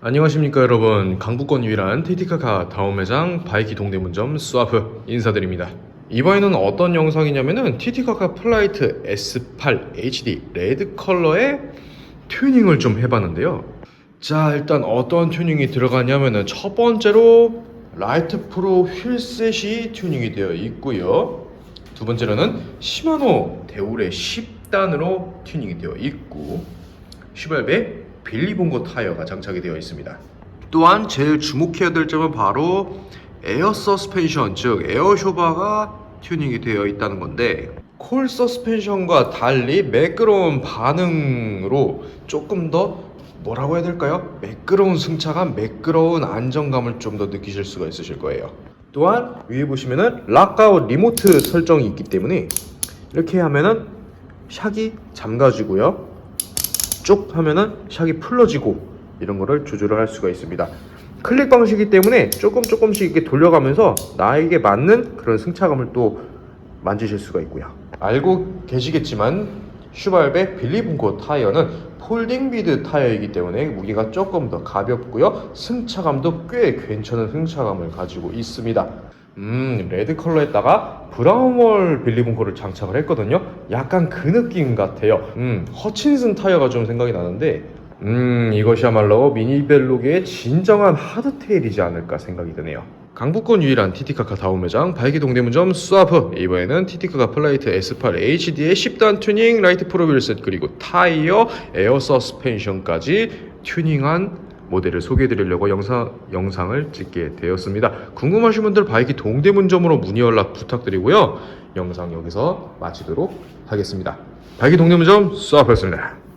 안녕하십니까 여러분. 강북권 유일한 TT카카 다음 매장 바이키 동대문점 스와프 인사드립니다. 이번에는 어떤 영상이냐면은 TT카카 플라이트 S8 HD 레드 컬러의 튜닝을 좀 해봤는데요. 자 일단 어떤 튜닝이 들어가냐면은 첫 번째로 라이트 프로 휠셋이 튜닝이 되어 있고요. 두 번째로는 시마노 데울의 10단으로 튜닝이 되어 있고 슈발베 빌리봉고 타이어가 장착이 되어 있습니다. 또한 제일 주목해야 될 점은 바로 에어 서스펜션 즉 에어 쇼바가 튜닝이 되어 있다는 건데 콜 서스펜션과 달리 매끄러운 반응으로 조금 더 뭐라고 해야 될까요? 매끄러운 승차감, 매끄러운 안정감을 좀 더 느끼실 수가 있으실 거예요. 또한 위에 보시면은 락아웃 리모트 설정이 있기 때문에 이렇게 하면은 샥이 잠가지고요. 쭉 하면은 샥이 풀러지고 이런 거를 조절을 할 수가 있습니다. 클릭 방식이기 때문에 조금 조금씩 이렇게 돌려가면서 나에게 맞는 그런 승차감을 또 만지실 수가 있고요. 알고 계시겠지만 슈발베 빌리bun코 타이어는 폴딩 비드 타이어이기 때문에 무게가 조금 더 가볍고요. 승차감도 꽤 괜찮은 승차감을 가지고 있습니다. 음, 레드 컬러에다가 브라운월 빌리bun코를 장착을 했거든요. 약간 그 느낌 같아요. 음, 허친슨 타이어가 좀 생각이 나는데, 음, 이것이야말로 미니벨로게의 진정한 하드테일이지 않을까 생각이 드네요. 강북권 유일한 TT카카 다운 매장 바이기 동대문점 스와프 이번에는 TT카카 플라이트 S8 HD의 10단 튜닝 라이트 프로 휠셋 그리고 타이어 에어 서스펜션까지 튜닝한 모델을 소개해드리려고 영상, 영상을 찍게 되었습니다. 궁금하신 분들 바이기 동대문점으로 문의 연락 부탁드리고요. 영상 여기서 마치도록 하겠습니다. 바이기 동대문점 스와프였습니다.